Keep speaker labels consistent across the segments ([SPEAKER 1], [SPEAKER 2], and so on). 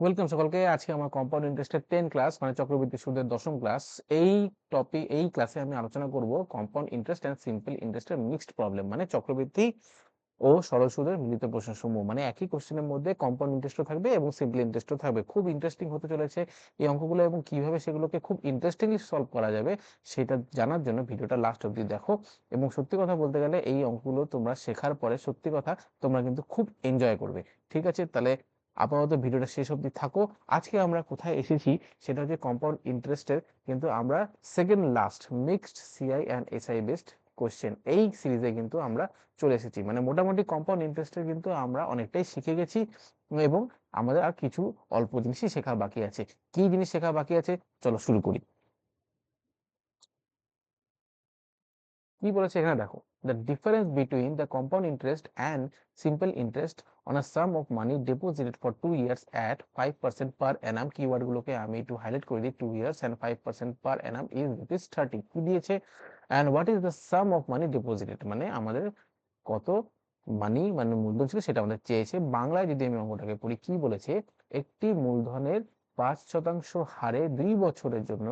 [SPEAKER 1] Welcome সকলকে। আজকে আমার কম্পাউন্ড ইন্টারেস্টের টেন ক্লাস মানে চক্রবৃদ্ধি সুদের দশম ক্লাস এই টপিক এই ক্লাসে আমি আলোচনা করব কম্পাউন্ড ইন্টারেস্ট অ্যান্ড সিম্পল ইন্টারেস্টের মিক্সড প্রবলেম মানে চক্রবৃদ্ধি ও সরল সুদের মিলিত প্রশ্নসমূহ। মানে একই কোশ্চেনের মধ্যে কম্পাউন্ড ইন্টারেস্টও থাকবে এবং সিম্পল ইন্টারেস্টও থাকবে। খুব ইন্টারেস্টিং হতে চলেছে এই অঙ্কগুলো এবং কীভাবে সেগুলোকে খুব ইন্টারেস্টিংলি সলভ করা যাবে সেটা জানার জন্য ভিডিওটা লাস্ট অব্দি দেখো। এবং সত্যি কথা বলতে গেলে এই অঙ্কগুলো তোমরা শেখার পরে সত্যি কথা তোমরা কিন্তু খুব এনজয় করবে। ঠিক আছে? তাহলে আপাতত ভিডিওটা শেষ অবধি থাকো। আজকে আমরা কোথায় এসেছি সেটা হচ্ছে কম্পাউন্ড ইন্টারেস্টের কিন্তু আমরা second last mixed CI and SI based question এই সিরিজে কিন্তু আমরা চলে এসেছি। মানে মোটামুটি কম্পাউন্ড ইন্টারেস্টের কিন্তু আমরা অনেকটাই শিখে গেছি এবং আমাদের আর কিছু অল্প জিনিসই শেখা বাকি আছে। কি জিনিস শেখা বাকি আছে? চলো শুরু করি। কি বলেছে এখানে দেখো। The difference between the compound interest and simple interest on a sum of money deposited for two years at five percent per annum কিওয়ার্ডগুলোকে আমি একটু হাইলাইট করে দিই two years and five percent per annum is rupees thirty কি দিয়েছে? And what is the sum of money deposited মানে আমাদের কত মানি মানে মূলধন ছিল সেটা আমাদের চেয়েছে। বাংলায় যদি আমি অঙ্কটাকে পড়ি, কি বলেছে? একটি মূলধনের পাঁচ শতাংশ হারে দুই বছরের জন্য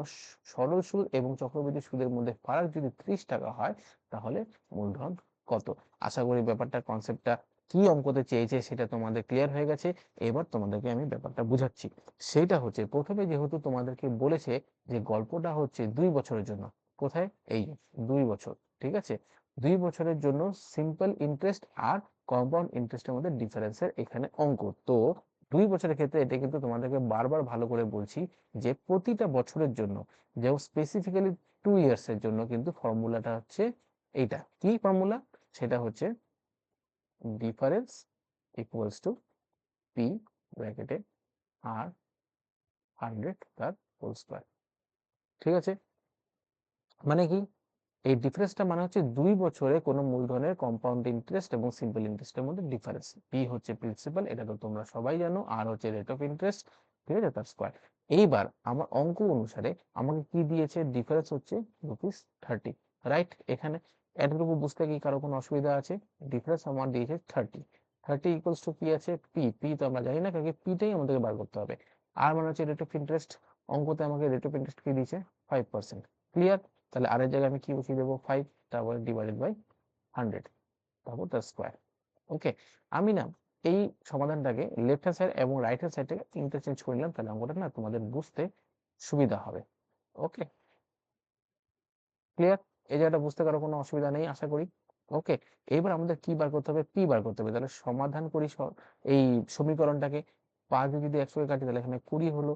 [SPEAKER 1] সরল সুদ এবং চক্রবৃদ্ধি সুদের মধ্যে ফারাক যদি ত্রিশ টাকা হয় তাহলে মূলধন কত? আশা করি ব্যাপারটার কনসেপ্টটা কি অঙ্কতে চেয়েছে সেটা তোমাদের ক্লিয়ার হয়ে গেছে। এবার তোমাদেরকে আমি ব্যাপারটা বুঝাচ্ছি। সেটা হচ্ছে, প্রথমে যেহেতু তোমাদেরকে বলেছে যে গল্পটা হচ্ছে দুই বছরের জন্য, কোথায়? এই দুই বছর, ঠিক আছে? দুই বছরের জন্য সিম্পল ইন্টারেস্ট আর কম্পাউন্ড ইন্টারেস্টের মধ্যে ডিফারেন্সের এখানে অঙ্ক। তো দুই বছরের ক্ষেত্রে এটা কিন্তু তোমাদেরকে বারবার ভালো করে বলছি যে প্রতিটা বছরের জন্য, যেমন স্পেসিফিক্যালি টু ইয়ার্স এর জন্য কিন্তু ফর্মুলাটা হচ্ছে এইটা কি ফর্মুলা সেটা হচ্ছে ডিফারেন্স ইকুয়ালস টু পি ব্র্যাকেটে আর হান্ড্রেড তার হোল স্কোয়ার ঠিক আছে? মানে কি? এই ডিফারেন্সটা মানে হচ্ছে দুই বছরে কোনো মূলধনের কম্পাউন্ড ইন্টারেস্ট এবং সিম্পল ইন্টারেস্টের মধ্যে ডিফারেন্স পি হচ্ছে প্রিন্সিপাল এটা তো তোমরা সবাই জানো। আর হচ্ছে রেট অফ ইন্টারেস্ট ঠিক আছে? তার স্কোয়ার এইবার আমার অঙ্ক অনুসারে আমাকে কি দিয়েছে? ডিফারেন্স হচ্ছে রুপিস থার্টি রাইট এখানে এতটুকু বুঝতে কি কারও কোনো অসুবিধা আছে? ডিফারেন্স আমার দিয়েছে থার্টি থার্টি ইকুয়ালস টু কি আছে পি পি তো আমরা জানি না, কারণ পিটাই আমাদেরকে বার করতে হবে। আর মানে হচ্ছে রেট অফ ইন্টারেস্ট অঙ্কতে আমাকে রেট অফ ইন্টারেস্ট কি দিয়েছে? ফাইভ পার্সেন্ট ক্লিয়ার তাহলে আরেক জায়গায় আমি কি বসিয়ে দেবো? ফাইভ তারপরে ডিভাইডেড বাই হান্ড্রেড তারপর তার স্কোয়ার ওকে আমি না এই সমাধানটাকে লেফট হ্যান্ড সাইড এবং রাইট হ্যান্ড সাইডটাকে ইন্টারচেঞ্জ করে নিলাম, তাহলে অঙ্কটা না তোমাদের বুঝতে সুবিধা হবে। ওকে ক্লিয়ার এই জায়গাটা বুঝতে কারও কোনো অসুবিধা নেই, আশা করি। ওকে এবার আমাদের কি বার করতে হবে? পি বার করতে হবে। তাহলে সমাধান করি এই সমীকরণটাকে। পাঁচ যদি একশো কাটি, তাহলে এখানে কুড়ি হলো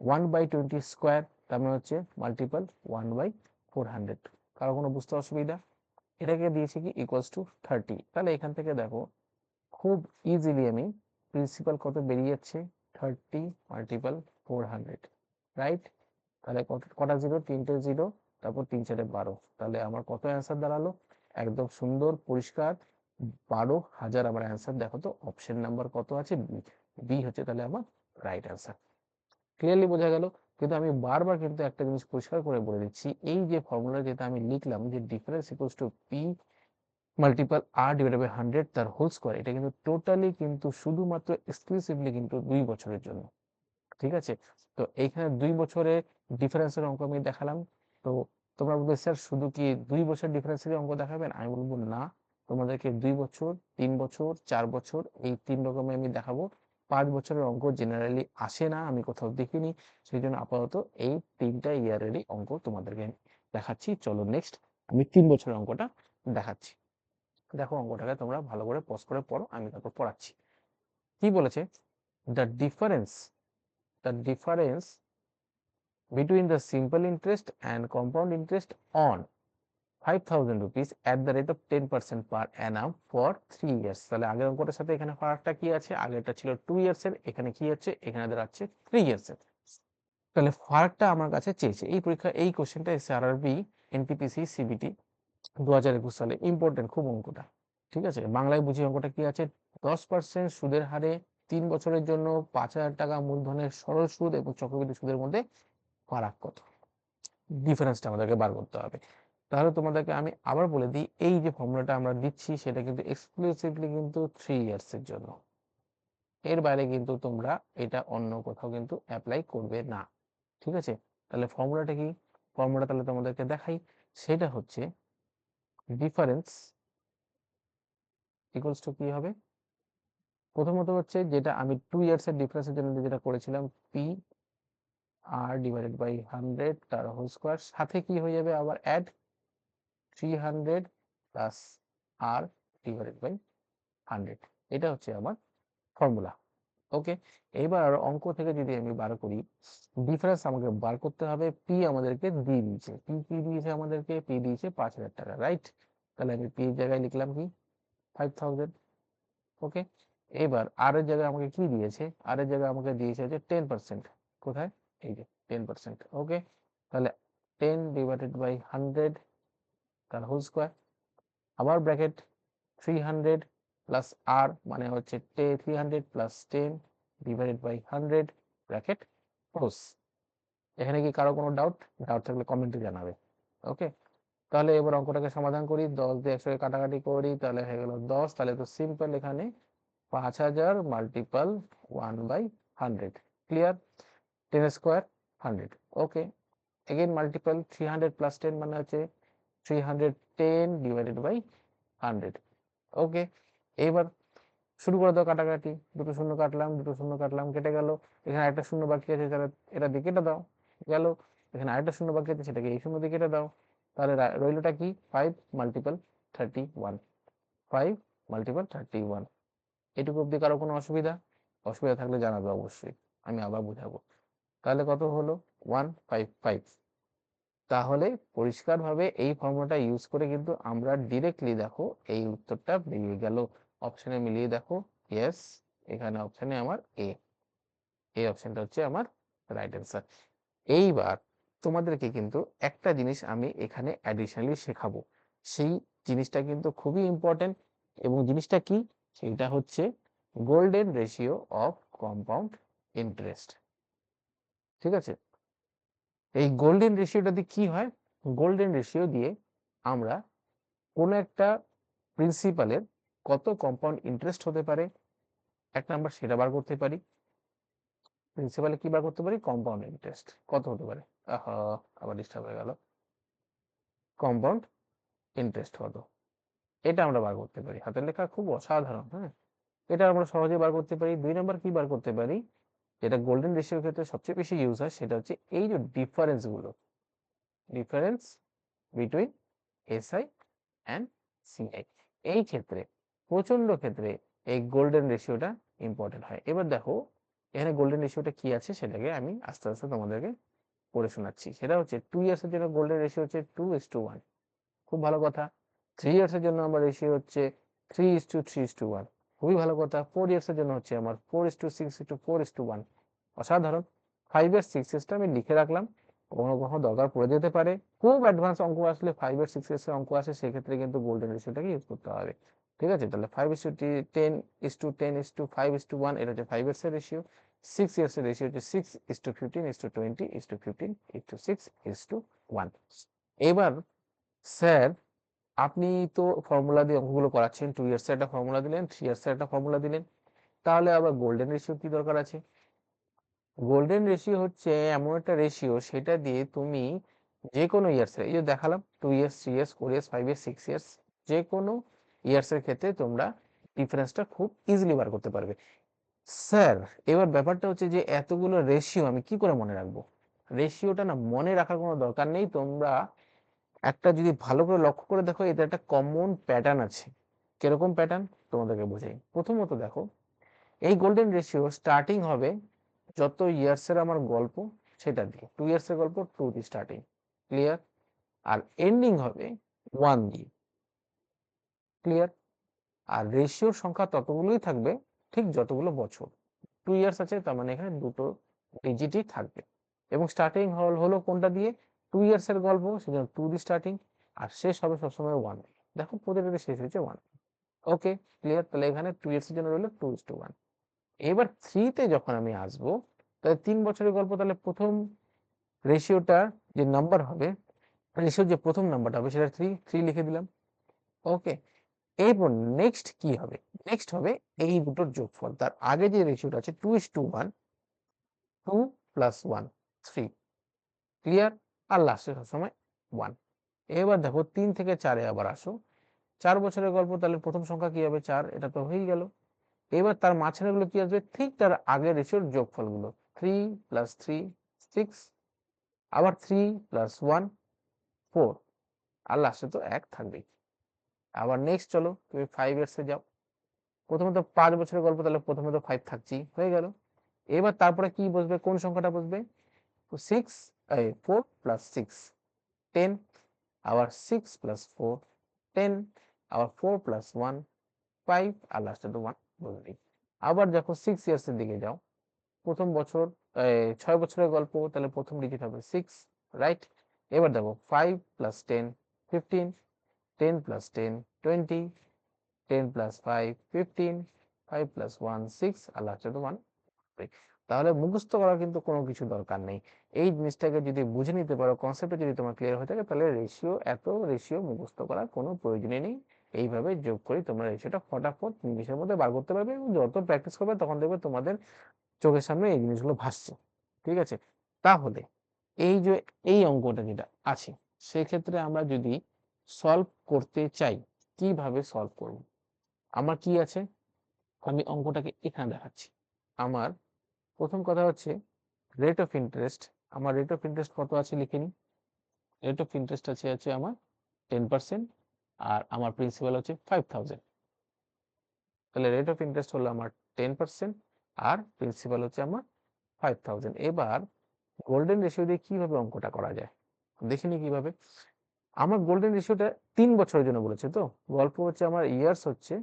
[SPEAKER 1] ওয়ান বাই টোয়েন্টি স্কোয়ার তার মানে হচ্ছে multiple one by four hundred কারও কোনো বুঝতে অসুবিধা? এটাকে দিয়েছি কি? ইকুয়ালস টু থার্টি তাহলে এখান থেকে দেখো, খুব ইজিলি আমি প্রিন্সিপাল কত বেরিয়ে যাচ্ছে thirty multiple four hundred right তাহলে কটা জিরো তিনটে জিরো তারপর তিন চারে বারো। তাহলে আমার কত অ্যান্সার দাঁড়াল? একদম সুন্দর, পরিষ্কার, বারো হাজার আমার অ্যান্সার দেখো তো অপশন নাম্বার কত আছে? বি বি হচ্ছে তাহলে আমার রাইট অ্যান্সার ক্লিয়ারলি বোঝা গেল, কিন্তু আমি বারবার কিন্তু একটা জিনিস পরিষ্কার করে বলে দিচ্ছি। এই যে ফর্মুলা যেটা আমি লিখলাম, যে difference equals to P multiple R divided by hundred তার হোল স্কোয়ার এটা কিন্তু টোটালি কিন্তু শুধুমাত্র এক্সক্লুসিভলি কিন্তু দুই বছরের জন্য। ঠিক আছে? তো এইখানে দুই বছরে ডিফারেন্সের অঙ্ক আমি দেখালাম। তো তোমরা বলবে, স্যার, শুধু কি দুই বছর ডিফারেন্সের অঙ্ক দেখাবেন? আমি বলব, না। তোমাদেরকে দুই বছর, তিন বছর, চার বছর, এই তিন রকমের আমি দেখাবো। পাঁচ বছরের অঙ্ক জেনারেলি আসে না, আমি কোথাও দেখিনি। সেই জন্য আপাতত এই তিনটা ইয়ারেরই অঙ্ক তোমাদেরকে দেখাচ্ছি। চলো নেক্সট আমি তিন বছরের অঙ্কটা দেখাচ্ছি। দেখো অঙ্কটাকে তোমরা ভালো করে পজ করে পড়ো, আমি তারপর পড়াচ্ছি। কি বলেছে? The difference the difference simple interest and compound interest on five thousand rupees at the rate of ten percent per annum for three years তাহলে আগের অঙ্কটার সাথে এখানে ফারাকটা কি আছে? আগেরটা ছিল টু ইয়ার্স এর, এখানে কি হচ্ছে এখানে দাঁড়াচ্ছে থ্রি ইয়ার্স এর। তাহলে ফারাকটা আমার কাছে চেয়েছে। এই পরীক্ষা, এই কোশ্চেনটা এসে আর আরবি এনটিপিসি সিবিটি দু হাজার একুশ সালে। ইম্পর্টেন্ট খুব অঙ্কটা। ঠিক আছে? বাংলায় বুঝি অঙ্কটা কি আছে? দশ পার্সেন্ট সুদের হারে তিন বছরের জন্য পাঁচ হাজার টাকা মূলধনের সরল সুদ এবং চক্রবৃদ্ধি সুদের মধ্যে ফারাক কত? ডিফারেন্সটা আমাদেরকে বার করতে হবে। তাহলে তোমাদেরকে আমি আবার বলে দিই, এই যে ফর্মুলাটা আমরা দিচ্ছি, সেটা কিন্তু এক্সক্লুসিভলি কিন্তু থ্রি ইয়ার্স এর জন্য। এর বাইরে কিন্তু তোমরা এটা অন্য কোথাও কিন্তু অ্যাপ্লাই করবে না। ঠিক আছে? তাহলে ফর্মুলাটা কি? ফর্মুলা তাহলে তোমাদেরকে দেখাই। সেটা হচ্ছে ডিফারেন্স ইকুয়ালস টু কি হবে? প্রথমত হচ্ছে যেটা আমি টু ইয়ার্স এর ডিফারেন্সের জন্য যেটা করেছিলাম P R divided by hundred তার হোল স্কোয়ার সাথে কি হয়ে যাবে আবার add three hundred plus R divided by hundred এটা হচ্ছে আমার ফর্মুলা ওকে এবার অঙ্ক থেকে যদি আমি বার করি ডিফারেন্স আমাকে বার করতে হবে পি আমাদেরকে দিয়ে দিয়েছে। পি কি দিয়েছে আমাদেরকে? পি দিয়েছে পাঁচ হাজার টাকা রাইট তাহলে আমি পি জায়গায় লিখলাম কি? ফাইভ থাউজেন্ড ওকে এবার আর এর জায়গায় আমাকে কি দিয়েছে? আর এর জায়গায় আমাকে দিয়েছে যে টেন পার্সেন্ট কোথায়? এই যে টেন পার্সেন্ট ওকে তাহলে টেন ডিভাইডেড বাই হান্ড্রেড তার হোল স্কোয়ার আবার bracket three hundred plus R মানে হচ্ছে টে three hundred plus ten divided by hundred bracket close এখানে কি কারও কোনো ডাউট ডাউট থাকলে কমেন্টে জানাবে ওকে তাহলে এবার অঙ্কটাকে সমাধান করি, দশ দিয়ে একশো কাটাকাটি করি, তাহলে হয়ে গেল দশ, তাহলে তো সিম্পল এখানে পাঁচ হাজার multiple one by hundred clear ten square hundred okay again multiple three hundred plus ten মানে হচ্ছে three hundred ten divided by hundred okay এবার শুরু করে দাও কাটাকাটি, দুটো শূন্য কাটলাম, দুটো শূন্য কাটলাম, কেটে গেল। এখানে একটা শূন্য বাকি আছে, তাহলে এটা দিয়ে কেটে দাও, গেল। এখানে আরেকটা শূন্য বাকি আছে, সেটাকে এই শূন্য দিয়ে কেটে দাও। তাহলে রইলোটা কি? Five multiple thirty one five multiple thirty one এটুকু অব্দি কারও কোনো অসুবিধা? অসুবিধা থাকলে জানাবে অবশ্যই, আমি আবার বুঝাবো। তাহলে কত হলো? ওয়ান ফাইভ ফাইভ তাহলে পরিষ্কারভাবে এই ফর্মুলাটা ইউজ করে কিন্তু আমরা ডিরেক্টলি দেখো এই উত্তরটা বেরিয়ে গেল। অপশানে মিলিয়ে দেখো ইয়েস এখানে অপশানে আমার এ এই অপশনটা হচ্ছে আমার রাইট অ্যান্সার এইবার তোমাদেরকে কিন্তু একটা জিনিস আমি এখানে অ্যাডিশনালি শেখাবো। সেই জিনিসটা কিন্তু খুবই ইম্পর্টেন্ট এবং জিনিসটা কি? সেটা হচ্ছে golden ratio of compound interest ঠিক আছে? এই গোল্ডেন রেশিওটা দিয়ে কি হয়? গোল্ডেন রেশিও দিয়ে আমরা কোনো একটা প্রিন্সিপালের কত কম্পাউন্ড ইন্টারেস্ট হতে পারে? এক নাম্বার সেটা বার করতে পারি। প্রিন্সিপালে কি বার করতে পারি? কম্পাউন্ড ইন্টারেস্ট কত হতে পারে? আহা, আবার ডিস্টার্ব হয়ে গেল। কম্পাউন্ড ইন্টারেস্ট কত? এটা আমরা বার করতে পারি। হাতের লেখা খুব অসাধারণ হ্যাঁ? এটা আমরা সহজে বার করতে পারি। দুই নাম্বার কি বার করতে পারি? যেটা গোল্ডেন রেশিওর ক্ষেত্রে সবচেয়ে বেশি ইউজ হয় সেটা হচ্ছে এই যে ডিফারেন্সগুলো। Difference between SI and CI এই ক্ষেত্রে প্রচণ্ড ক্ষেত্রে এই গোল্ডেন রেশিওটা ইম্পর্টেন্ট হয়। এবার দেখো, এখানে গোল্ডেন রেশিওটা কি আছে সেটাকে আমি আস্তে আস্তে তোমাদেরকে পড়ে শোনাচ্ছি। সেটা হচ্ছে টু ইয়ার্স এর জন্য গোল্ডেন রেশিও হচ্ছে টু ইস টু ওয়ান খুব ভালো কথা। থ্রি ইয়ার্স এর জন্য আমার রেশিও হচ্ছে three is to three is to one খুবই ভালো কথা ফোর ইয়ার্স এর জন্য হচ্ছে আমার four is to six is to four is to one অসাধারণ ফাইভ এর সিক্স ইয়ার্সটা আমি লিখে রাখলাম কখনো কখনো দরকার পড়ে যেতে পারে খুব অ্যাডভান্স অঙ্ক আসলে ফাইভ এর সিক্স ইয়ার্সের অঙ্ক আসে সেক্ষেত্রে কিন্তু গোল্ডেন রেশিওটাকে ইউজ করতে হবে ঠিক আছে তাহলে five is to ten is to ten is to five is to one এটা হচ্ছে ফাইভ ইয়ার্সের রেশিও সিক্স ইয়ার্সের রেশিও হচ্ছে six is to fifteen is to twenty is to fifteen is to six is to one এবার sir আপনি তো formula দিয়ে অঙ্কগুলো করাচ্ছেন টু ইয়ার্সের একটা ফর্মুলা দিলেন থ্রি ইয়ার্সের একটা ফর্মুলা দিলেন। তাহলে আবার গোল্ডেন রেশিও কি দরকার আছে? গোল্ডেন রেশিও হচ্ছে এমন একটা রেশিও সেটা দিয়ে তুমি যে কোনো ইয়ার্সের এই যে দেখালাম two years three years four years five years six years যে কোনো ইয়ার্সের ক্ষেত্রে তোমরা ডিফারেন্সটা খুব ইজিলি বার করতে পারবে। স্যার, এবার ব্যাপারটা হচ্ছে যে এতগুলো রেশিও আমি কি করে মনে রাখব? রেশিওটা না মনে রাখার কোনো দরকার নেই, তোমরা একটা যদি ভালো করে লক্ষ্য করে দেখো এতে একটা কমন প্যাটার্ন আছে। কীরকম প্যাটার্ন তোমাদেরকে বোঝাই। প্রথমত দেখো, এই গোল্ডেন রেশিও স্টার্টিং হবে যত ইয়ার্সের আমার গল্প সেটা দিয়ে। টু ইয়ার্সের গল্প টু দিয়ে স্টার্টিং ক্লিয়ার আর এন্ডিং হবে ওয়ান দিয়ে। ক্লিয়ার আর রেশিওর সংখ্যা ততগুলোই থাকবে ঠিক যতগুলো বছর। টু ইয়ার্স আছে, তার মানে এখানে দুটো ডিজিটই থাকবে। এবং স্টার্টিং হল, হলো কোনটা দিয়ে? টু ইয়ার্স এর গল্প সেজন্য টু দিয়ে স্টার্টিং আর শেষ হবে সবসময় ওয়ান দেখো প্রতিটাতে শেষ হয়েছে ওয়ান ওকে ক্লিয়ার তাহলে এখানে টু ইয়ার্স এর জন্য রইল টু ইস টু ওয়ান এবার থ্রিতে যখন আমি আসব, তাহলে তিন বছরের গল্প, তাহলে প্রথম রেশিওটা যে নাম্বার হবে রেশিওর যে প্রথম নাম্বারটা হবে, সেটা থ্রি থ্রি লিখে দিলাম। ওকে এরপর নেক্সট কি হবে? নেক্সট হবে এই দুটোর যোগফল। তার আগে যে রেশিওটা আছে two is two one two plus one three clear আর লাস্টে সবসময় ওয়ান এবার দেখো তিন থেকে চারে আবার আসো। চার বছরের গল্প, তাহলে প্রথম সংখ্যা কি হবে চার? এটা তো হয়েই গেল। এবার তার মাঝখানে গুলো কি আসবে? ঠিক তার আগের রেশিওর যোগফলগুলো। থ্রি প্লাস থ্রি সিক্স আবার থ্রি প্লাস ওয়ান ফোর আর লাস্টে তো এক থাকবেই। আবার নেক্সট চলো, তুমি ফাইভ ইয়ার্সে যাও। প্রথমত পাঁচ বছরের গল্প, তাহলে প্রথমে তো ফাইভ থাকছি হয়ে গেল। এবার তারপরে কি বসবে? কোন সংখ্যাটা বসবে? Six four plus six ten আবার সিক্স প্লাস ফোর টেন আবার ফোর প্লাস ওয়ান ফাইভ আর লাস্টে তো ওয়ান বসবেই আবার যখন সিক্স ইয়ার্সের দিকে যাও। প্রথম বছর ছয় বছরের গল্প, তাহলে প্রথম ডিজিট হবে সিক্স রাইট এবার দেখো five plus ten fifteen ten plus ten twenty ten plus five fifteen five plus one six আর লাস্টে তো ওয়ান তাহলে মুখস্থ করার কিন্তু কোনো কিছু দরকার নেই। এই জিনিসটাকে যদি বুঝে নিতে পারো কনসেপ্টে যদি তোমার ক্লিয়ার হয়ে থাকে, তাহলে রেশিও এত রেশিও মুখস্থ করার কোনো প্রয়োজনই নেই। এইভাবে যোগ করে তোমরা রেশিওটা ফটাফট নিমিশের মধ্যে বার করতে পারবে এবং যত প্র্যাকটিস করবে, তখন দেখবে তোমাদের চোখের সামনে এই জিনিসগুলো ভাসছে। ঠিক আছে? তাহলে এই যে, এই অঙ্কটা যেটা আছে, সেক্ষেত্রে আমরা যদি সলভ করতে চাই, কীভাবে সলভ করব? আমার কি আছে? আমি অঙ্কটাকে এখানে দেখাচ্ছি। আমার প্রথম কথা হচ্ছে রেট অফ ইন্টারেস্ট আমার রেট অফ ইন্টারেস্ট কত আছে লিখে নিই। রেট অফ ইন্টারেস্ট আছে আছে আমার টেন পার্সেন্ট আর আমার প্রিন্সিপাল হচ্ছে ফাইভ থাউজেন্ড তাহলে রেট অফ ইন্টারেস্ট হলো আমার টেন পার্সেন্ট আর প্রিন্সিপাল হচ্ছে আমার ফাইভ থাউজেন্ড এবার গোল্ডেন রেশিও দিয়ে কীভাবে অঙ্কটা করা যায়? দেখিনি কীভাবে। আমার গোল্ডেন রেশিওটা তিন বছরের জন্য বলেছে তো। গল্প হচ্ছে আমার ইয়ার্স হচ্ছে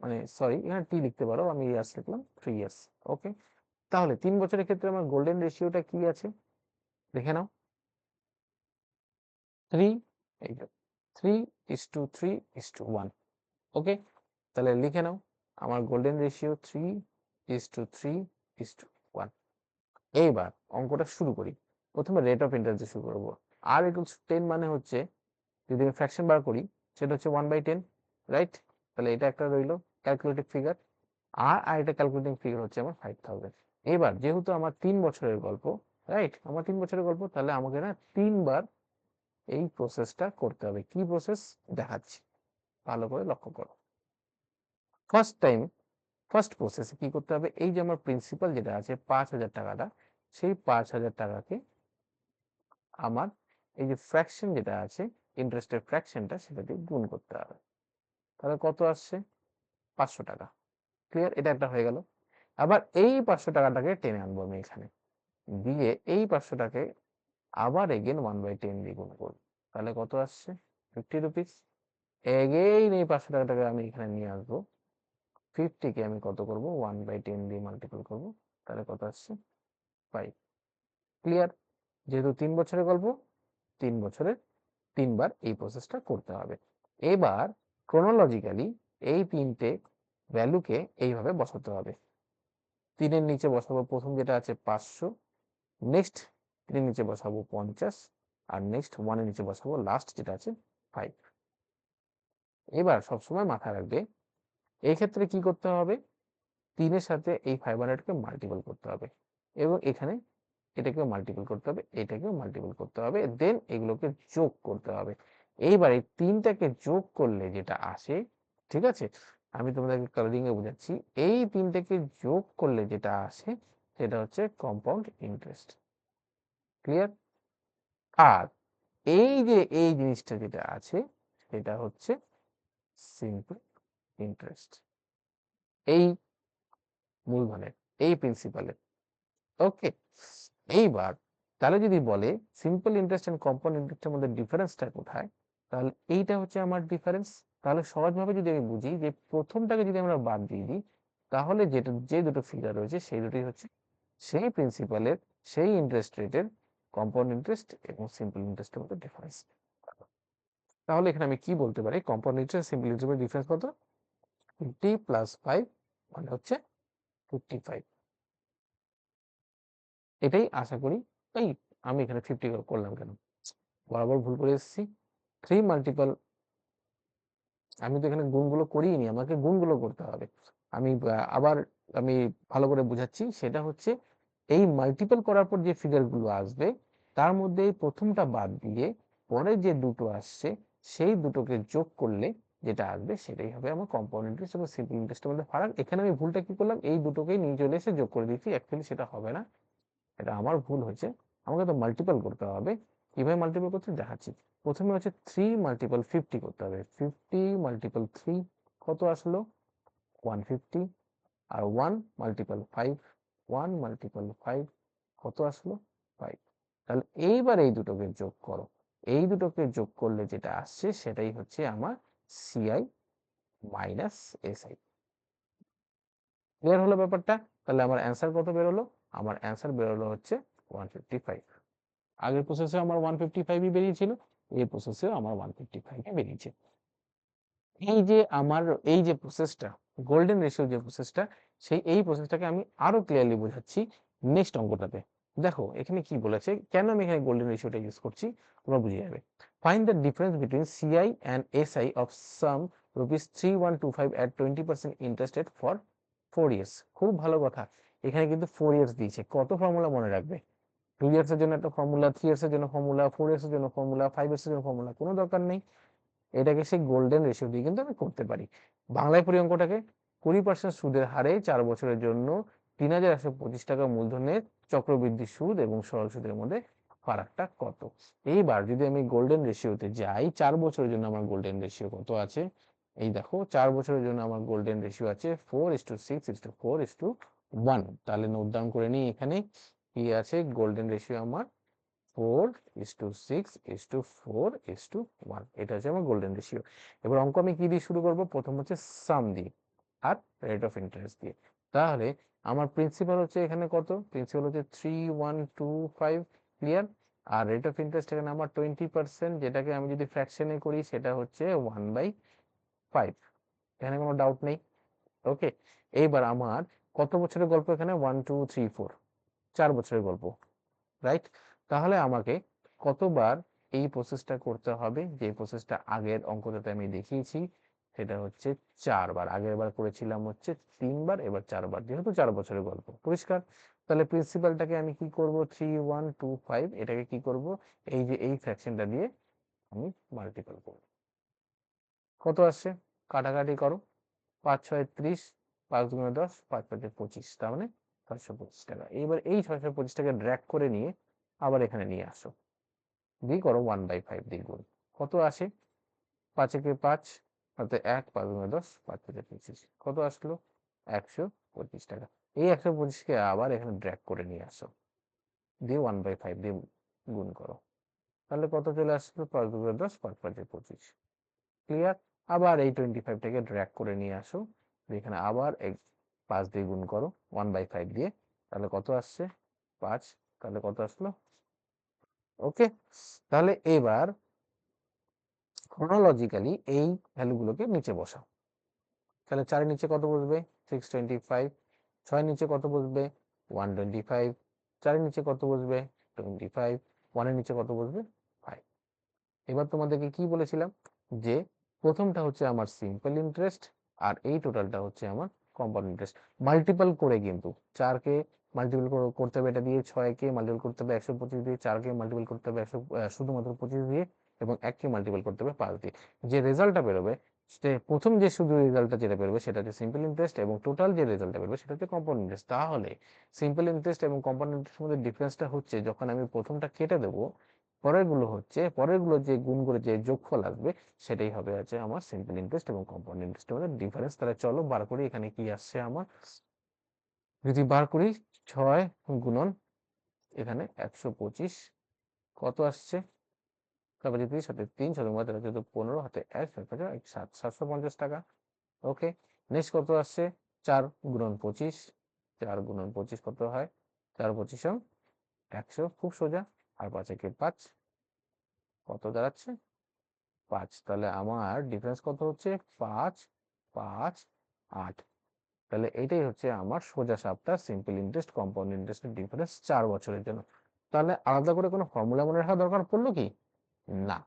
[SPEAKER 1] মানে সরি এখানে টি লিখতে পারো, আমি ইয়ার্স লিখলাম থ্রি ইয়ার্স ওকে তাহলে তিন বছরের ক্ষেত্রে আমার গোল্ডেন রেশিওটা কি আছে? দেখে নাও। থ্রি এই three is to three is to one okay তাহলে লিখে নাও, আমার golden ratio three is to three is to one এইবার অঙ্কটা শুরু করি। প্রথমে রেট অফ ইন্টারেস্ট শুরু করব। আর ইকুয়ালস টেন মানে হচ্ছে, যদি আমি ফ্র্যাকশন বার করি, সেটা হচ্ছে ওয়ান বাই টেন রাইট তাহলে এটা একটা রইল ক্যালকুলেটিভ ফিগার আর আর এটা ক্যালকুলেটিং ফিগার হচ্ছে আমার ফাইভ থাউজেন্ড এবার যেহেতু আমার তিন বছরের গল্প রাইট আমার তিন বছরের গল্প, তাহলে আমাকে না তিনবার এই প্রসেসটা করতে হবে। কি প্রসেস দেখাচ্ছি। ভালো করে লক্ষ্য করো। ফার্স্ট টাইম ফার্স্ট প্রসেসে কি করতে হবে? এই যে আমার প্রিন্সিপাল যেটা আছে, পাঁচ হাজার টাকাটা, সেই পাঁচ হাজার টাকাকে আমার এই যে ফ্র্যাকশন যেটা আছে ইন্টারেস্টের ফ্র্যাকশনটা সেটা দিয়ে গুণ করতে হবে। তাহলে কত আসছে? পাঁচশো টাকা। ক্লিয়ার এটা একটা হয়ে গেল। আবার এই পাঁচশো টাকাটাকে টেনে আনব আমি এখানে। দিয়ে এই পাঁচশোটাকে আবার এগেন ওয়ান বাই টেন দিয়ে গুণ করব। তাহলে কত আসছে? ফিফটি রুপিস এগেইন এই পাঁচশো টাকাটাকে আমি এখানে নিয়ে আসব। ফিফটিকে আমি কত করব? ওয়ান বাই টেন দিয়ে মাল্টিপল করব। তাহলে কত আসছে? ফাইভ ক্লিয়ার যেহেতু তিন বছরের গল্প, তিন বছরের তিনবার এই প্রসেসটা করতে হবে। এবার ক্রোনোলজিক্যালি এই তিনটে ভ্যালুকে এইভাবে বসাতে হবে। তিনের নিচে বসাবো প্রথম যেটা আছে পাঁচশো নেক্সট তিনের নিচে বসাবো পঞ্চাশ, আর নেক্সট ওয়ানের নিচে বসাবো লাস্ট যেটা আছে ফাইভ এবার সবসময় মাথায় রাখবে এই ক্ষেত্রে কি করতে হবে? তিনের সাথে এই ফাইভ হান্ড্রেডকে মাল্টিপল করতে হবে এবং এখানে এটাকেও মাল্টিপল করতে হবে, এটাকেও মাল্টিপল করতে হবে দেন এগুলোকে যোগ করতে হবে। এইবার এই তিনটাকে যোগ করলে যেটা আসে, ঠিক আছে? আমি তোমাদেরকে কালারিং এ বোঝাচ্ছি। এই তিনটাকে যোগ করলে যেটা আসে, সেটা হচ্ছে কম্পাউন্ড ইন্টারেস্ট ক্লিয়ার আর এই যে এই জিনিসটা যেটা আছে, সেটা হচ্ছে সিম্পল ইন্টারেস্ট এই মূলধনের, এই প্রিন্সিপালের ওকে এইবার, তাহলে যদি বলে সিম্পল ইন্টারেস্ট এন্ড কম্পাউন্ড ইন্টারেস্টের মধ্যে ডিফারেন্সটা কোথায়, তাহলে এইটা হচ্ছে আমার ডিফারেন্স তাহলে সহজভাবে যদি আমি বুঝি যে প্রথমটাকে যদি আমরা বাদ দিয়ে দিই, তাহলে যেটা, যে দুটো ফিগার রয়েছে সেই দুটোই হচ্ছে সেই প্রিন্সিপালের সেই ইন্টারেস্ট রেটের কম্পাউন্ড ইন্টারেস্ট এবং সিম্পল ইন্টারেস্টের মধ্যে ডিফারেন্স তাহলে এখানে আমি কি বলতে পারি? কম্পাউন্ড ইন্টারেস্ট সিম্পল ইন্টারেস্টের ডিফারেন্স কত? ফিফটি প্লাস ফাইভ মানে হচ্ছে ফিফটি ফাইভ এটাই আশা করি, এই আমি এখানে ফিফটি করলাম কেন? বরাবর ভুল করে এসেছি। থ্রি মাল্টিপল আমি তো এখানে গুণগুলো করিই নি আমাকে গুণগুলো করতে হবে। আমি আবার আমি ভালো করে বুঝাচ্ছি, সেটা হচ্ছে এই মাল্টিপল করার পর যে ফিগারগুলো আসবে, তার মধ্যে এই প্রথমটা বাদ দিয়ে পরে যে দুটো আসছে, সেই দুটোকে যোগ করলে যেটা আসবে, সেটাই হবে আমার কম্পাউন্ড ইন্টারেস্ট এবং সিম্পল ইন্টারেস্টের মধ্যে ফারাক। এখানে আমি ভুলটা কি করলাম? এই দুটোকেই নিয়ে চলে এসে যোগ করে দিচ্ছি অ্যাকচুয়ালি সেটা হবে না। এটা আমার ভুল হয়েছে। আমাকে তো মাল্টিপল করতে হবে। কীভাবে মাল্টিপল করতে দেখাচ্ছি। প্রথমে হচ্ছে থ্রি মাল্টিপল ফিফটি করতে হবে। ফিফটি মাল্টিপল থ্রি কত আসলো? ওয়ান ফিফটি আর one multiple five one multiple five কত আসলো? ফাইভ তাহলে এইবার এই দুটোকে যোগ করো। এই দুটোকে যোগ করলে যেটা আসছে সেটাই হচ্ছে আমার সিআই মাইনাস এসআই ক্লিয়ার হলো ব্যাপারটা? তাহলে আমার অ্যান্সার কত বেরোলো? আমার অ্যান্সার বেরোলো হচ্ছে ওয়ান ফিফটি ফাইভ আগের প্রসেসে আমার ওয়ান ফিফটি ফাইভই বেরিয়েছিল। এই প্রসেসেও আমার ওয়ান ফিফটি ফাইভই বেরিয়েছে। এই যে আমার, এই যে প্রসেসটা গোল্ডেন রেশিও যে প্রসেসটা সেই, এই প্রসেসটাকে আমি আরও ক্লিয়ারলি বোঝাচ্ছি নেক্সট অঙ্কটাতে। দেখো, এখানে কি বলেছে, কেন আমি এখানে গোল্ডেন রেশিওটা ইউজ করছি, তোমরা বুঝে যাবে। Find the difference between CI and SI of sum rupees three one two five at twenty percent interested for four years খুব ভালো কথা। এখানে কিন্তু ফোর ইয়ার্স দিয়েছে। কত ফর্মুলা মনে রাখবে? টু ইয়ার্স এর জন্য একটা ফর্মুলা থ্রি ইয়ার্স এর জন্য ফর্মুলা ফোর ইয়ার্স এর জন্য ফর্মুলা ফাইভ ইয়ার্স এর জন্য ফর্মুলা কোনো দরকার নেই। এটাকে সেই গোল্ডেন রেশিও দিয়ে কিন্তু আমি করতে পারি। বাংলায় পড়ি অঙ্কটাকে কুড়ি পার্সেন্ট সুদের হারে চার বছরের জন্য তিন হাজার একশো পঁচিশ টাকা মূলধনের চক্রবৃদ্ধি সুদ এবং সরল সুদের মধ্যে ফারাকটা কত? এইবার যদি আমি গোল্ডেন রেশিওতে যাই, চার বছরের জন্য আমার গোল্ডেন রেশিও কত আছে? এই দেখো, চার বছরের জন্য আমার গোল্ডেন রেশিও আছে four is to six is to four is to one তাহলে নোট ডাউন করে নিই এখানে। কি আছে? গোল্ডেন রেশিও আমার four is to six is to four is to one এটা হচ্ছে আমার গোল্ডেন রেশিও এবার অঙ্ক আমি কি দিয়ে শুরু করব? প্রথম হচ্ছে সাম দিয়ে আর রেট অফ ইন্টারেস্ট দিয়ে। তাহলে আমার প্রিন্সিপাল হচ্ছে এখানে কত? প্রিন্সিপাল হচ্ছে three one two five clear R rate of interest এখানে আমার টোয়েন্টি পার্সেন্ট যেটাকে আমি যদি ফ্র্যাকশনে করি, সেটা হচ্ছে ওয়ান বাই ফাইভ এখানে কোনো ডাউট নেই? ওকে এইবার আমার কত বছরের গল্প এখানে? ওয়ান টু থ্রি ফোর চার বছরের গল্প রাইট তাহলে আমাকে কতবার এই প্রসেসটা করতে হবে? যে প্রসেসটা আগের অঙ্কটাতে আমি দেখিয়েছি, সেটা হচ্ছে চারবার। আগের বার করেছিলাম হচ্ছে তিনবার, এবার চারবার। যেহেতু চার বছরের গল্প, পরিষ্কার? তাহলে প্রিন্সিপালটাকে আমি কি করব? থ্রি ওয়ান টু ফাইভ এটাকে কি করব? এই যে এই ফ্র্যাকশনটা দিয়ে আমি মাল্টিপল করব। কত আসছে? কাটাকাটি করো। পাঁচ, ছয়, ত্রিশ, পাঁচ, দুগুণে দশ, পাঁচ, পাঁচে পঁচিশ। তার মানে ছয়শো পঁচিশ টাকা। এইবার এই ছয়শো পঁচিশ টাকা ড্র্যাক করে নিয়ে আবার এখানে নিয়ে আসো। দিয়ে করো ওয়ান বাই ফাইভ দিয়ে গুণ। কত আসে? পাঁচ একে পাঁচ, তাতে এক, পাঁচ গুণে দশ, পাঁচ পাঁচে পঁচিশ। কত আসলো? একশো পঁচিশ টাকা। এই একশো পঁচিশকে আবার এখানে ড্র্যাক করে নিয়ে আসো। দিয়ে ওয়ান বাই ফাইভ দিয়ে গুণ করো। তাহলে কত চলে আসলো? পাঁচ দুগুণে দশ, পাঁচ, পাঁচে পঁচিশ। ক্লিয়ার আবার এই টোয়েন্টি ফাইভটাকে ড্র্যাক করে নিয়ে আসো। এখানে আবার পাঁচ দিয়ে গুণ করো ওয়ান বাই ফাইভ দিয়ে। তাহলে কত আসছে? পাঁচ। তাহলে কত আসলো? ওকে তাহলে এবার ক্রোনোলজিক্যালি এই ভ্যালুগুলোকে নিচে বসাও। তাহলে চারের নিচে কত বসবে? সিক্স টোয়েন্টি ফাইভ ছয়ের নিচে কত বসবে? ওয়ান টোয়েন্টি ফাইভ চারের নিচে কত বসবে? টোয়েন্টি ফাইভ ওয়ানের নিচে কত বসবে? ফাইভ এবার তোমাদেরকে কি বলেছিলাম? যে প্রথমটা হচ্ছে আমার সিম্পল ইন্টারেস্ট আর এই টোটালটা হচ্ছে আমার কম্পাউন্ড ইন্টারেস্ট মাল্টিপল করে কিন্তু। চারকে মাল্টিপল করতে হবে, এটা দিয়ে ছয়কে মাল্টিপল করতে হবে, একশো পঁচিশ দিয়ে চারকে মাল্টিপল করতে হবে, একশো শুধুমাত্র পঁচিশ দিয়ে এবং এককে মাল্টিপল করতে হবে, পাঁচ দিয়ে। যে রেজাল্টটা বেরোবে, সে প্রথম যে শুধু রেজাল্টটা যেটা বেরোবে, সেটা হচ্ছে সিম্পল ইন্টারেস্ট এবং টোটাল যে রেজাল্টটা বেরোবে, সেটা হচ্ছে কম্পাউন্ড ইন্টারেস্ট তাহলে সিম্পল ইন্টারেস্ট এবং কম্পাউন্ড ইন্টারেস্টের মধ্যে ডিফারেন্সটা হচ্ছে, যখন আমি প্রথমটা কেটে দেবো পরেরগুলো হচ্ছে, পরেরগুলো যে গুণ করে যে যোগফল আসবে, সেটাই হবে আছে আমার সিম্পল ইন্টারেস্ট এবং কম্পাউন্ড ইন্টারেস্টের মধ্যে ডিফারেন্স তাহলে চলো বার করি, এখানে কি আসছে আমার? যদি বার করি, ছয় গুণন এখানে একশো পঁচিশ, কত আসছে? তারপরে তিরিশ হাতে তিন শত মধ্যে চোদ্দ পনেরো, হাতে এক সাত, সাতশো পঞ্চাশ টাকা। ওকে নেক্সট কত আসছে? চার গুণন পঁচিশ, চার গুণন পঁচিশ কত হয়? চার পঁচিশ একশো, খুব সোজা। আর পাঁচ একে পাঁচ কত দাঁড়াচ্ছে? পাঁচ। তাহলে আমার ডিফারেন্স কত হচ্ছে? পাঁচ পাঁচ, আট। তাহলে এটাই হচ্ছে আমার সোজা সাপটা সিম্পল ইন্টারেস্ট কম্পাউন্ড ইন্টারেস্টের ডিফারেন্স চার বছরের জন্য। তাহলে আলাদা করে কোনো ফর্মুলা মনে রাখা দরকার পড়ল কি? না।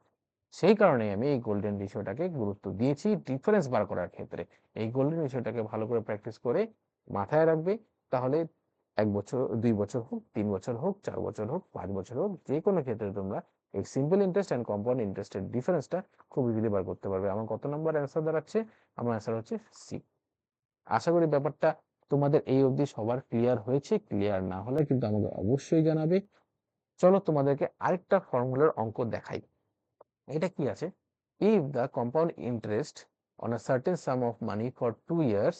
[SPEAKER 1] সেই কারণে আমি এই গোল্ডেন রেশিওটাকে গুরুত্ব দিয়েছি ডিফারেন্স বার করার ক্ষেত্রে। এই গোল্ডেন রেশিওটাকে ভালো করে প্র্যাকটিস করে মাথায় রাখবে, তাহলে এক বছর, দুই বছর হোক, তিন বছর হোক, চার বছর হোক, পাঁচ বছর হোক, যে কোনো ক্ষেত্রে তোমরা এই সিম্পল ইন্টারেস্ট অ্যান্ড কম্পাউন্ড ইন্টারেস্টের ডিফারেন্সটা খুব ইজিলি বার করতে পারবে। আমার কত নম্বর অ্যান্সার দাঁড়াচ্ছে? আমার অ্যান্সার হচ্ছে সি আশা করি ব্যাপারটা তোমাদের এই অবধি সবার ক্লিয়ার হয়েছে। ক্লিয়ার না হলে কিন্তু আমাকে অবশ্যই জানাবে। চলো তোমাদেরকে আরেকটা ফর্মুলার অঙ্ক দেখাই। এটা কি আছে? If the compound interest on a certain sum of money for two years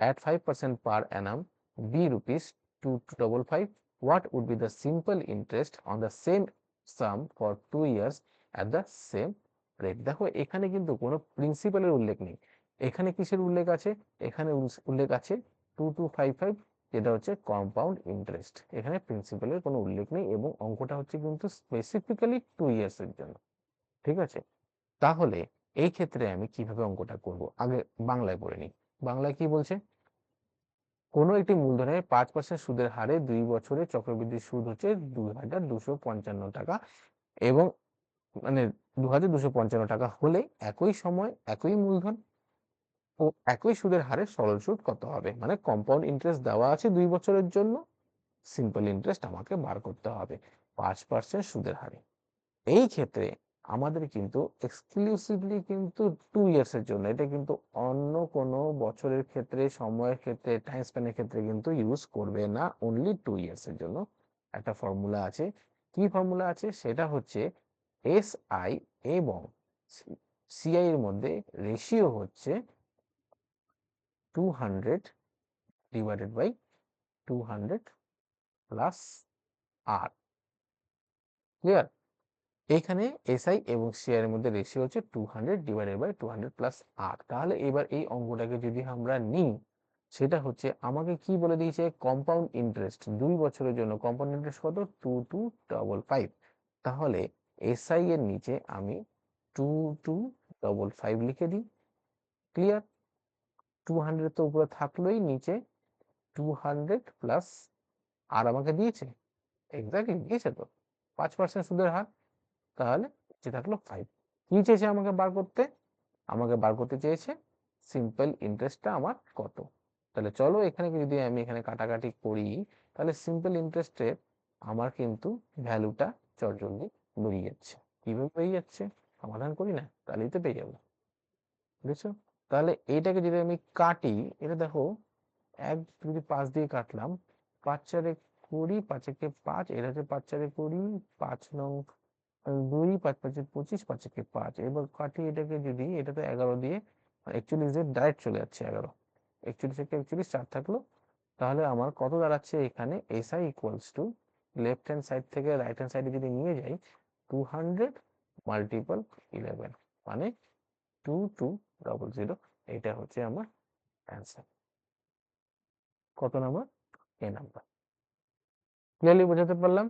[SPEAKER 1] at 5% per annum b rupees 2255 what would be the simple interest on the same sum for two years at the same rate? দেখো, এখানে কিন্তু কোনো প্রিন্সিপালের উল্লেখ নেই। এখানে কিসের উল্লেখ আছে? এখানে উল্লেখ আছে টু টু ফাইভ ফাইভ যেটা হচ্ছে কম্পাউন্ড ইন্টারেস্ট এখানে প্রিন্সিপালের কোনো উল্লেখ নেই এবং অঙ্কটা হচ্ছে কিন্তু স্পেসিফিক্যালি টু ইয়ার্স এর জন্য। ঠিক আছে? তাহলে এই ক্ষেত্রে আমি কীভাবে অঙ্কটা করব? আগে বাংলায় পড়ে নিই। বাংলায় কি বলছে? কোনো একটি মূলধনের পাঁচ পার্সেন্ট সুদের হারে দুই বছরে চক্রবৃদ্ধি সুদ হচ্ছে দুই হাজার দুশো পঞ্চান্ন টাকা এবং মানে দু হাজার দুশো পঞ্চান্ন টাকা হলে একই সময় একই মূলধন ও একই সুদের হারে সরল সুদ কত হবে? মানে কম্পাউন্ড ইন্টারেস্ট দেওয়া আছে দুই বছরের জন্য সিম্পল ইন্টারেস্ট আমাকে বার করতে হবে পাঁচ পার্সেন্ট সুদের হারে। এই ক্ষেত্রে আমাদের কিন্তু এক্সক্লুসিভলি কিন্তু টু ইয়ার্স এর জন্য। এটা কিন্তু অন্য কোনো বছরের ক্ষেত্রে, সময়ের ক্ষেত্রে টাইম স্প্যানের ক্ষেত্রে কিন্তু ইউজ করবে না। অনলি টু ইয়ার্স এর জন্য একটা ফর্মুলা আছে। কি ফর্মুলা আছে? সেটা হচ্ছে এস আই এবং সিআই এর মধ্যে রেশিও হচ্ছে two hundred divided by two hundred plus R clear এখানে এসআই এবং সিআর এর মধ্যে রেশিও হচ্ছে two hundred divided by two hundred plus R তাহলে এবার এই অঙ্কটাকে যদি আমরা নিই, সেটা হচ্ছে আমাকে কি বলে দিয়েছে? কম্পাউন্ড ইন্টারেস্ট দুই বছরের জন্য। কম্পাউন্ড ইন্টারেস্ট কত? টু টু ডবল ফাইভ তাহলে এসআই এর নিচে আমি টু টু ডবল ফাইভ লিখে দিই। ক্লিয়ার টু হান্ড্রেড তো উপরে থাকলোই নিচে। টু হান্ড্রেড প্লাস আর আমাকে দিয়েছে। এক্স্যাক্টলি দিয়েছে তো। পাঁচ পার্সেন্ট সুদের হার। তাহলে যে থাকল ফাইভ কি চেয়েছে আমাকে বার করতে? আমাকে বার করতে চেয়েছে সিম্পল ইন্টারেস্টটা আমার কত? তাহলে চলো এখানে যদি আমি এখানে কাটাকাটি করি, তাহলে সিম্পল ইন্টারেস্টের আমার কিন্তু ভ্যালুটা চটজলদি বেরিয়ে যাচ্ছে। কীভাবে বেরিয়ে যাচ্ছে? সমাধান করি না, তাহলেই তো পেয়ে যাব। বুঝছ? তাহলে এইটাকে যদি আমি কাটি, এটা দেখো, এক যদি পাঁচ দিয়ে কাটলাম, পাঁচ চারে কুড়ি পাঁচেকে পাঁচ এটা হচ্ছে পাঁচ চারে কুড়ি, পাঁচ নং দুই পাঁচ পাঁচে, পঁচিশ পাঁচ একে পাঁচ? এবার কাটি এটাকে যদি, এটা তো এগারো দিয়ে একচল্লিশ দিয়ে ডাইরেক্ট চলে যাচ্ছে এগারো। একচল্লিশ থেকে একচল্লিশ, চার থাকল। তাহলে আমার কত দাঁড়াচ্ছে এখানে? S I equals to left hand side থেকে রাইট হ্যান্ড সাইডে যদি নিয়ে যাই টু হান্ড্রেড মাল্টিপল ইলেভেন মানে টু টু ডবল জিরো এটা হচ্ছে আমার অ্যান্সার কত নাম্বার এ নাম্বার ক্লিয়ারলি বোঝাতে পারলাম?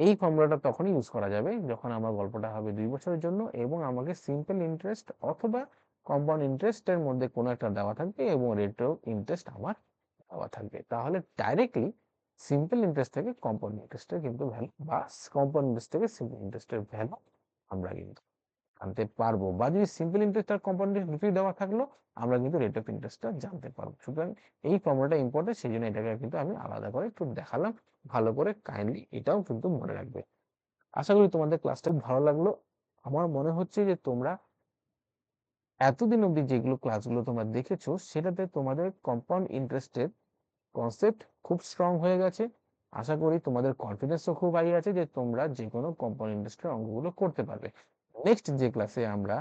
[SPEAKER 1] এই ফর্মুলাটা তখনই ইউজ করা যাবে যখন আমার গল্পটা হবে দুই বছরের জন্য এবং আমাকে সিম্পল ইন্টারেস্ট অথবা কম্পাউন্ড ইন্টারেস্টের মধ্যে কোনো একটা দেওয়া থাকবে এবং রেট অফ ইন্টারেস্ট আমার দেওয়া থাকবে। তাহলে ডাইরেক্টলি সিম্পল ইন্টারেস্ট থেকে কম্পাউন্ড ইন্টারেস্টের কিন্তু ভ্যালু বা কম্পাউন্ড ইন্টারেস্ট থেকে সিম্পল ইন্টারেস্টের ভ্যালু আমরা কিন্তু জানতে পারব। বা যদি সিম্পল ইন্টারেস্ট আর কম্পাউন্ড দুটোই দেওয়া থাকল, আমরা কিন্তু রেট অফ ইন্টারেস্টটা জানতে পারব। সুতরাং এই ফর্মুলাটা ইম্পর্টেন্ট সেই জন্য এটাকে কিন্তু আমি আলাদা করে একটু দেখালাম। ভালো করে কাইন্ডলি এটাও কিন্তু মনে রাখবে। আশা করি তোমাদের ক্লাসটা ভালো লাগল। আমার মনে হচ্ছে যে তোমরা এতদিন অবধি যেগুলো ক্লাসগুলো তোমরা দেখেছ, সেটাতে তোমাদের কম্পাউন্ড ইন্টারেস্টের কনসেপ্ট খুব স্ট্রং হয়ে গেছে। আশা করি তোমাদের কনফিডেন্সও খুব হাই আছে যে তোমরা যে কোনো কম্পাউন্ড ইন্টারেস্টের অঙ্কগুলো করতে পারবে। নেক্সট যে ক্লাসে আমরা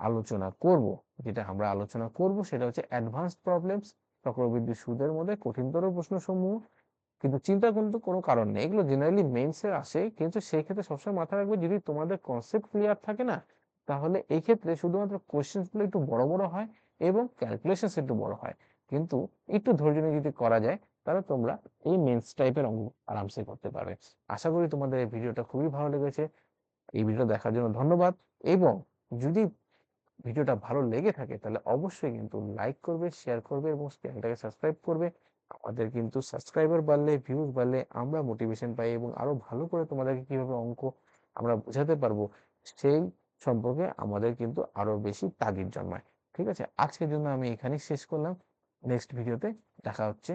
[SPEAKER 1] আলোচনা করব, যেটা আমরা আলোচনা করব সেটা হচ্ছে অ্যাডভান্সড প্রবলেমস চক্রবৃদ্ধি সুদের মধ্যে কঠিনতর প্রশ্নসমূহ। কিন্তু চিন্তা কিন্তু কোনো কারণ নেই। এগুলো জেনারেলি মেইনসে আসে, কিন্তু সেই ক্ষেত্রে সবসময় মাথায় রাখবে যদি তোমাদের কনসেপ্ট ক্লিয়ার থাকে না, তাহলে এই ক্ষেত্রে শুধুমাত্র কোয়েশ্চেন্সগুলো একটু বড় বড় হয় এবং ক্যালকুলেশনস একটু বড় হয়। কিন্তু একটু ধৈর্য নিয়ে যদি করা যায়, তাহলে তোমরা এই মেন্স টাইপের অঙ্ক আরামসে করতে পারবে। আশা করি তোমাদের এই ভিডিওটা খুবই ভালো লেগেছে। এই ভিডিও দেখার জন্য ধন্যবাদ। এবং যদি ভিডিওটা ভালো লেগে থাকে, তাহলে অবশ্যই কিন্তু লাইক করবে শেয়ার করবে এবং চ্যানেলটাকে সাবস্ক্রাইব করবে। আমাদের কিন্তু সাবস্ক্রাইবার বাড়লে ভিউজ বাড়লে আমরা মোটিভেশন পাই এবং আরও ভালো করে তোমাদেরকে কীভাবে অঙ্ক আমরা বোঝাতে পারব, সেই সম্পর্কে আমাদের কিন্তু আরও বেশি তাগিদ জন্মায়। ঠিক আছে? আজকের জন্য আমি এখানেই শেষ করলাম। নেক্সট ভিডিওতে দেখা হচ্ছে।